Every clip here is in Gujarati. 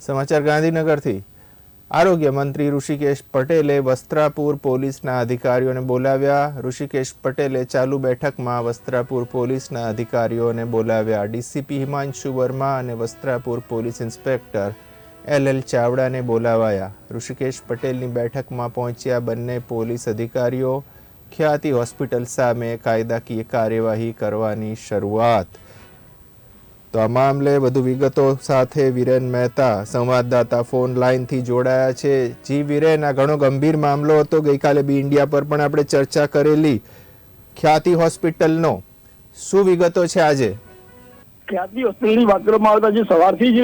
સમાચાર ગાંધીનગરથી. આરોગ્ય મંત્રી ઋષિકેશ પટેલે વસ્ત્રાપુર પોલીસના અધિકારીઓને બોલાવ્યા. ઋષિકેશ પટેલે ચાલુ બેઠકમાં વસ્ત્રાપુર પોલીસના અધિકારીઓને બોલાવ્યા. ડીસીપી હિમાંશુ વર્મા અને Vastrapur police inspector L L ચાવડાને બોલાવાયા. ઋષિકેશ પટેલની બેઠકમાં પહોંચ્યા બંને પોલીસ અધિકારીઓ. ખ્યાતિ હોસ્પિટલ સામે કાયદાકીય કાર્યવાહી કરવાની શરૂઆત તો આ મામલે વધુ વિગતો સાથે વિરેન મહેતા, સંવાદદાતા ફોન લાઇનથી જોડાયા છે. જી વિરેન, આ ઘણો ગંભીર મામલો હતો. ગઈકાલે બી ઇન્ડિયા પર પણ આપણે ચર્ચા કરેલી. ખ્યાતિ હોસ્પિટલનો શું વિગતો છે આજે? ખ્યાતિ હોસ્પિટલની વાત કરવામાં આવતા જે સવારથી જ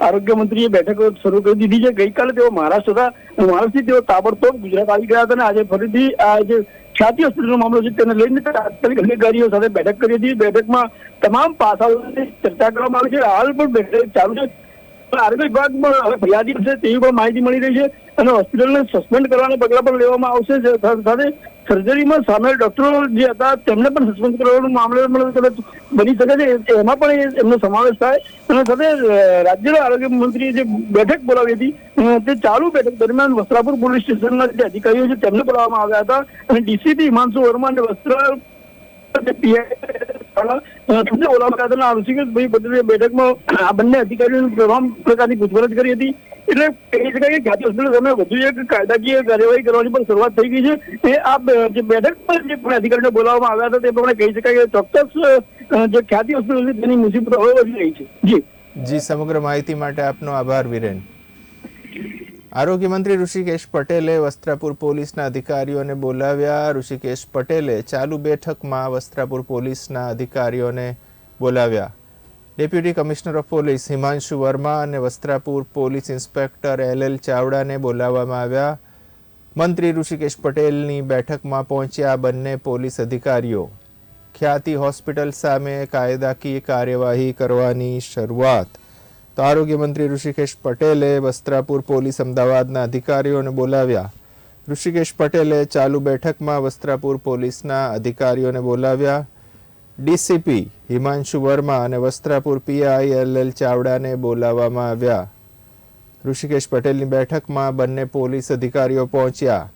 આરોગ્ય મંત્રીએ બેઠક શરૂ કરી દીધી છે. ગઈકાલે તેઓ મહારાષ્ટ્ર હતા. મહારાષ્ટ્રથી તેઓ તાબડતોબ ગુજરાત આવી ગયા હતા અને આજે ફરીથી આ જે ખ્યાતિ હોસ્પિટલનો મામલો છે તેને લઈને તાત્કાલિક અધિકારીઓ સાથે બેઠક કરી હતી. બેઠકમાં તમામ પાસાઓની ચર્ચા કરવામાં આવી છે. હાલ પણ બેઠક ચાલુ છે. પણ આરોગ્ય વિભાગમાં હવે ફરિયાદી છે તેવી પણ માહિતી મળી રહી છે અને હોસ્પિટલને સસ્પેન્ડ કરવાના પગલા પણ લેવામાં આવશે સાથે સર્જરીમાં સામેલ ડોક્ટરો જે હતા, તેમને પણ સસ્પેન્ડ કરવાનો મામલો પણ કદાચ બની શકે છે. એમાં પણ એમનો સમાવેશ થાય. અને સાથે રાજ્યના આરોગ્ય મંત્રીએ જે બેઠક બોલાવી હતી તે ચાલુ બેઠક દરમિયાન વસ્ત્રાપુર પોલીસ સ્ટેશનના જે અધિકારીઓ છે તેમને બોલાવવામાં આવ્યા હતા. અને ડીસીપી હિમાંશુ વર્મા અને વસ્ત્ર કહી શકાય કે હોસ્પિટલ સામે વધુ એક કાયદાકીય કાર્યવાહી કરવાની પણ શરૂઆત થઈ ગઈ છે. એ આ જે બેઠક પર જે પણ બોલાવવામાં આવ્યા હતા, તે પ્રમાણે કહી શકાય કે ચોક્કસ ખ્યાતિ હોસ્પિટલ તેની મુસીબત હવે વધી રહી છે. જી. જી, સમગ્ર માહિતી માટે આપનો આભાર, વિરેન. આરોગ્ય મંત્રી ઋષિકેશ પટેલે વસ્ત્રાપુર પોલીસના અધિકારીઓને બોલાવ્યા. ઋષિકેશ પટેલે ચાલુ બેઠકમાં વસ્ત્રાપુર પોલીસના અધિકારીઓને બોલાવ્યા. Deputy commissioner of police Himanshu Varma અને Vastrapur police inspector L L ચાવડાને બોલાવવામાં આવ્યા. મંત્રી ઋષિકેશ પટેલની બેઠકમાં પહોંચ્યા બંને પોલીસ અધિકારીઓ. ખ્યાતિ હોસ્પિટલ સામે કાયદાકીય કાર્યવાહી કરવાની શરૂઆત તો આરોગ્ય મંત્રી ઋષિકેશ પટેલે વસ્ત્રાપુર પોલીસ અમદાવાદના અધિકારીઓને બોલાવ્યા. ઋષિકેશ પટેલે ચાલુ બેઠકમાં વસ્ત્રાપુર પોલીસના અધિકારીઓને બોલાવ્યા. ડીસીપી હિમાંશુ વર્મા અને વસ્ત્રાપુર પીઆઈ એલ એલ ચાવડાને બોલાવવામાં આવ્યા. ઋષિકેશ પટેલની બેઠકમાં બંને પોલીસ અધિકારીઓ પહોંચ્યા.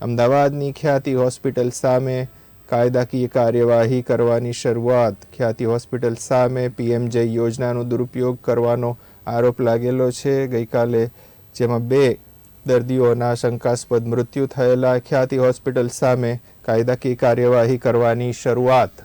અમદાવાદની ખ્યાતિ હોસ્પિટલ સામે કાયદાકીય કાર્યવાહી કરવાની શરૂઆત. ખ્યાતિ હોસ્પિટલ સામે પીએમજે યોજનાનો દુરુપયોગ કરવાનો આરોપ લાગેલો છે. ગઈકાલે જેમાં બે દર્દીઓના શંકાસ્પદ મૃત્યુ થયેલા. ખ્યાતિ હોસ્પિટલ સામે કાયદાકીય કાર્યવાહી કરવાની શરૂઆત.